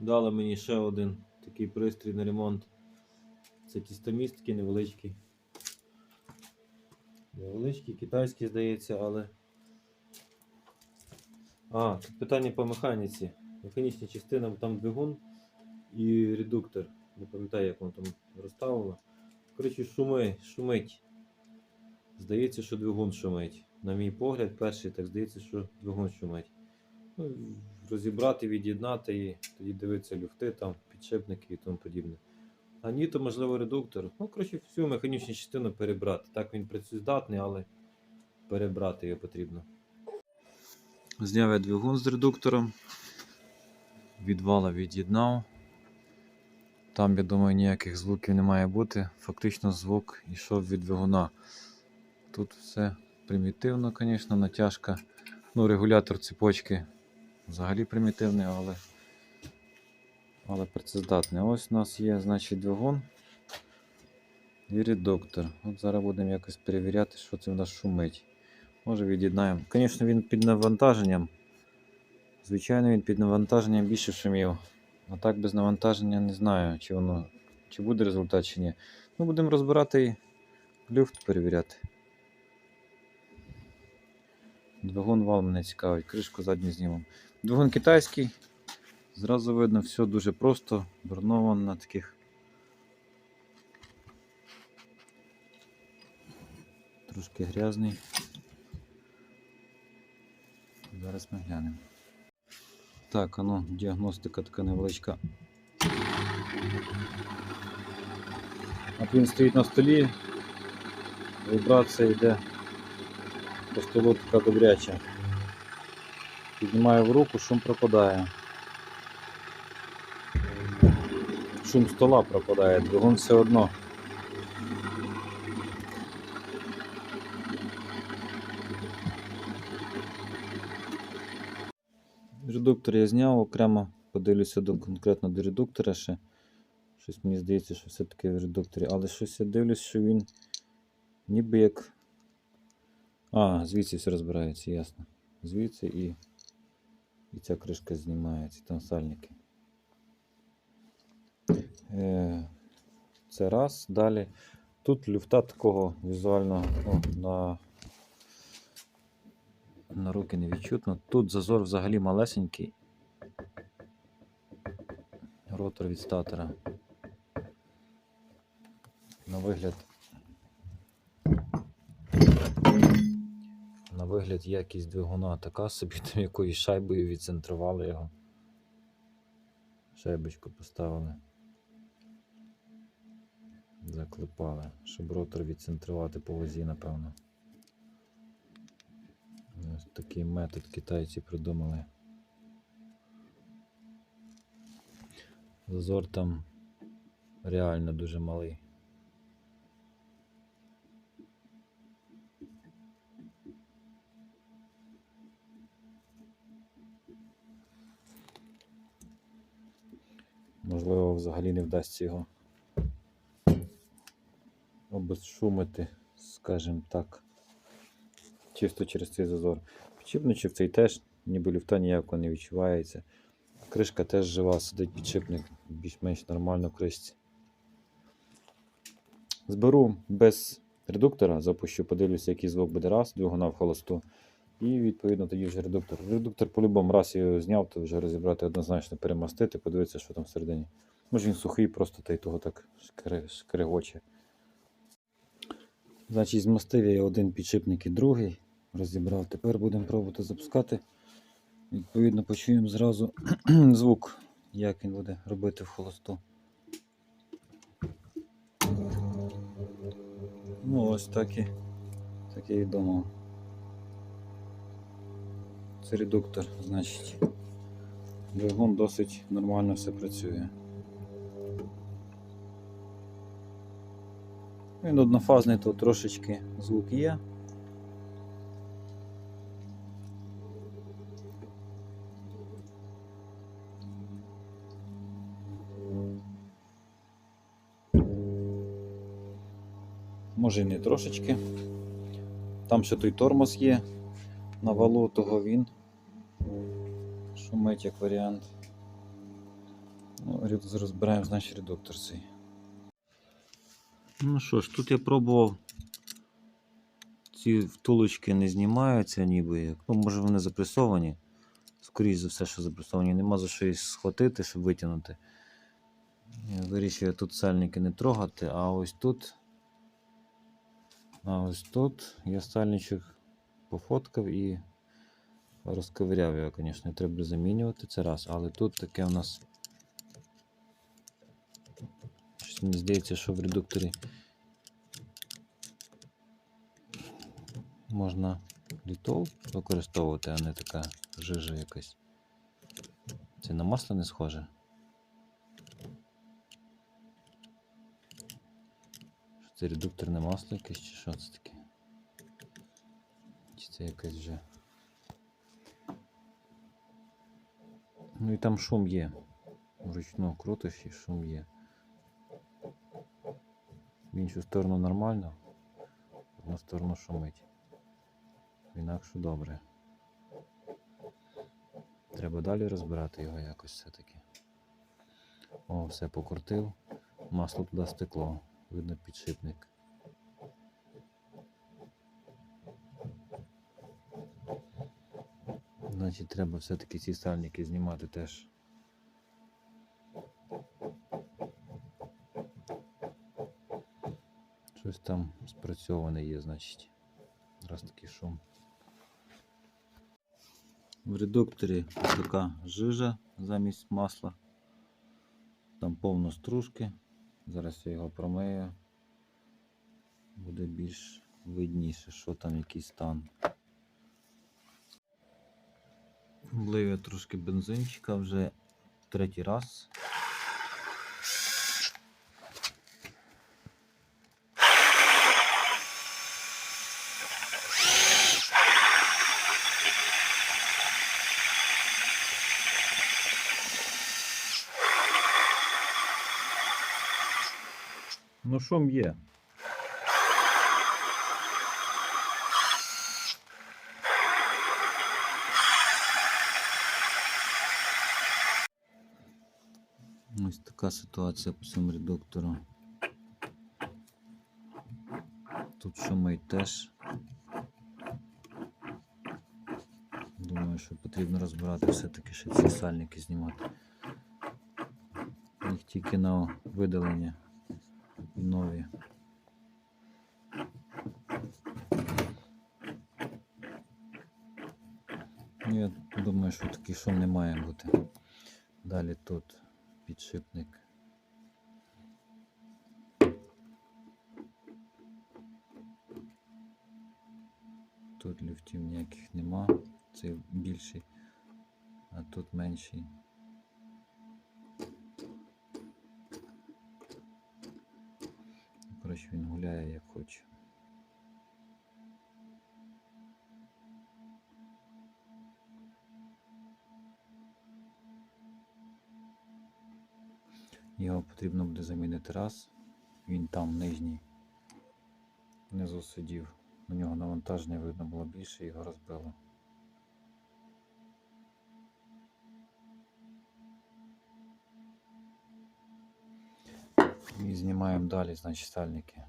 дали мені ще один такий пристрій на ремонт. Це тістоміст такий невеличкий. Невеличкий, китайський, здається, але. А, тут питання по механіці. Механічні частини, там двигун і редуктор. Не пам'ятаю, як воно там розставило. Коротше, шуми, шумить. Здається, що двигун шумить. На мій погляд, перший так здається, що двигун шумить. Ну, розібрати, від'єднати і тоді дивитися люфти, там, підшипники і тому подібне. А ні, то можливо редуктор. Ну, коротше, всю механічну частину перебрати. Так він працездатний, але перебрати його потрібно. Зняв я двигун з редуктором. Від вала від'єднав. Там, я думаю, ніяких звуків не має бути. Фактично звук йшов від двигуна. Тут все примітивно, звісно, натяжка. Ну, регулятор цепочки взагалі примітивний, але, але працездатний. Ось у нас є, значить, двигун і редуктор. От зараз будемо якось перевіряти, що це в нас шумить. Може від'єднаємо. Звісно, він під навантаженням. Звичайно, він під навантаженням більше шумів. А так без навантаження не знаю, чи воно чи буде результат, чи ні. Ну, будемо розбирати і люфт перевіряти. Двигун вал мене цікавить, кришку задню знімемо. Двигун китайський. Зразу видно, все дуже просто, броновано на таких. Трошки грязний. Зараз ми глянемо. Так, а ну, діагностика така невеличка. От він стоїть на столі, вібрація йде по столу така добряча. Піднімаю в руку, шум пропадає. Шум стола пропадає, двигун все одно. Редуктор я зняв, окремо подивлюся до, конкретно до редуктора ще. Щось мені здається, що все-таки в редукторі. Але щось я дивлюсь, що він ніби як. А, звідси все розбирається, ясно. Звідси і, і ця кришка знімається, там сальники. Е, це раз. Далі. Тут люфта такого візуального ну, на, на руки не відчутно. Тут зазор взагалі малесенький. Ротор від статора. На вигляд. На вигляд якість двигуна така собі, там якоюсь шайбою відцентрували його. Шайбочку поставили. Заклепали, щоб ротор відцентрувати по возі, напевно. Ось такий метод китайці придумали. Зазор там реально дуже малий. Можливо, взагалі не вдасться його обезшумити, скажімо так. Чисто через цей зазор. Підшипничок цей теж, ніби люфта ніякого не відчувається. Кришка теж жива, сидить підшипник більш-менш нормально в кришці. Зберу без редуктора, запущу, подивлюся, який звук буде раз, двигуна в холосту. І відповідно тоді вже редуктор. Редуктор по-любому раз його зняв, то вже розібрати однозначно перемастити, подивитися, що там всередині. Може він сухий, просто та й того так шкрегоче. Значить, змастив я один підшипник і другий. Розібрав. Тепер будемо пробувати запускати. Відповідно, почуємо зразу звук, як він буде робити в холосту. Ну, ось так і, так і думав. Редуктор, значить. Двигун досить нормально все працює. Він однофазний, то трошечки звук є. Може і не трошечки. Там ще той тормоз є на валу, того він шумить як варіант. Ну, редуктор- розбираємо, значить, редуктор цей. Ну що ж, тут я пробував. Ці втулочки не знімаються ніби як. Ну, може вони запресовані. Скоріше за все, що запресовані. Нема за що їх схватити, щоб витягнути. Вирішив я тут сальники не трогати, а ось тут. А ось тут я сальничок пофоткав і розковиряв його, звісно, треба замінювати це раз, але тут таке у нас. Щось мені здається, що в редукторі можна літол використовувати, а не така жижа якась. Це на масло не схоже. Що це редукторне масло якесь чи що це таке? Чи це якась вже. Ну і там шум є. Вручну крутиш і шум є. В іншу сторону нормально, в одну сторону шумить. В інакшу добре. Треба далі розбирати його якось все-таки. О, все покрутив. Масло туди стекло. Видно підшипник. Значить, треба все-таки ці сальники знімати теж. Щось там спрацьоване є, значить. Раз такий шум. В редукторі така жижа замість масла. Там повно стружки. Зараз я його промию. Буде більш видніше, що там який стан. Влив я трошки бензинчика вже третій раз. Ну, шум є. Ось така ситуація по цьому редуктору. Тут шумить теж. Думаю, що потрібно розбирати все-таки ще ці сальники знімати. Їх тільки на видалення нові. Я думаю, що такий шум не має бути. Далі тут підшипник. Тут люфтів ніяких нема. Це більший, а тут менший. Коротше, він гуляє як хоче. Його потрібно буде замінити раз. Він там нижній. Внизу сидів. На нього навантаження видно було більше, його розбило. І знімаємо далі, значить, стальники.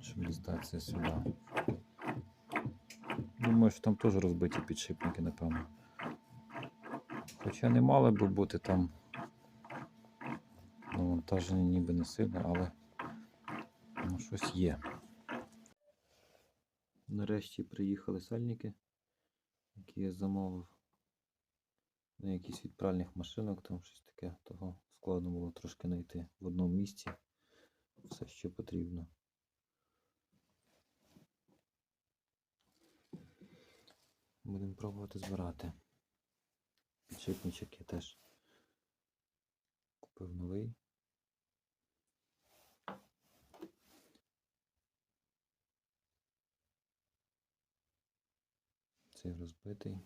Щоб дістатися сюди. Думаю, що там теж розбиті підшипники, напевно. Хоча не мали би бути там навантаження ніби не сильно, але ну, щось є. Нарешті приїхали сальники, які я замовив на якісь від пральних машинок, там щось таке, того складно було трошки знайти в одному місці все, що потрібно. Будемо пробувати збирати. Підшипничок я теж купив новий. Цей розбитий.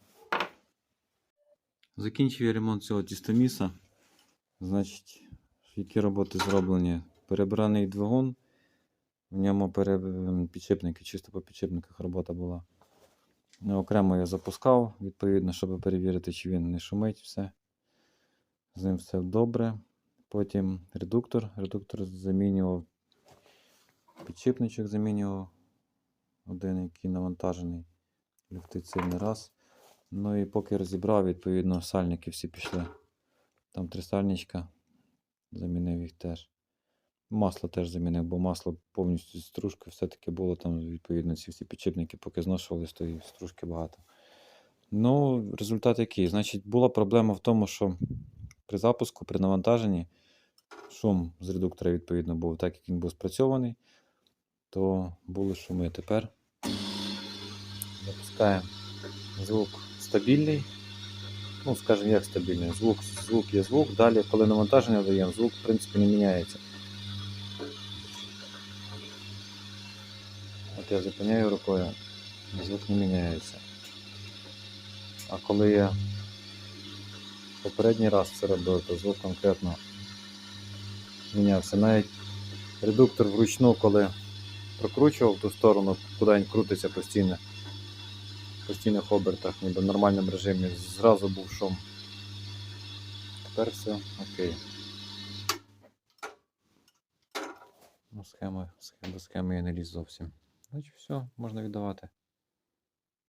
Закінчив я ремонт цього тістоміса. Значить, які роботи зроблені? Перебраний двигун. В ньому пере... підшипники, чисто по підшипниках робота була. Ну, Окремо я запускав, відповідно, щоб перевірити, чи він не шумить все. З ним все добре. Потім редуктор. Редуктор замінював. Підшипничок замінював. Один, який навантажений. Люфтить сильний раз. Ну і поки розібрав, відповідно, сальники всі пішли. Там три сальничка. Замінив їх теж. Масло теж замінив, бо масло повністю з стружки все-таки було там, відповідно, ці всі підшипники, поки зношувались, то і стружки багато. Ну, результат який? Значить, була проблема в тому, що при запуску, при навантаженні, шум з редуктора, відповідно, був, так як він був спрацьований, то були шуми. Тепер запускаємо звук стабільний. Ну, скажімо, як стабільний. Звук, звук є звук. Далі, коли навантаження даємо, звук, в принципі, не міняється. Я зупиняю рукою, звук не міняється. А коли я попередній раз це робив, то звук конкретно мінявся. Навіть редуктор вручну, коли прокручував в ту сторону, куди він крутиться постійно, в постійних обертах, ніби в нормальному режимі, зразу був шум. Тепер все окей. Ну, схема, схема, до схеми я не ліз зовсім. Значить, все, можна віддавати.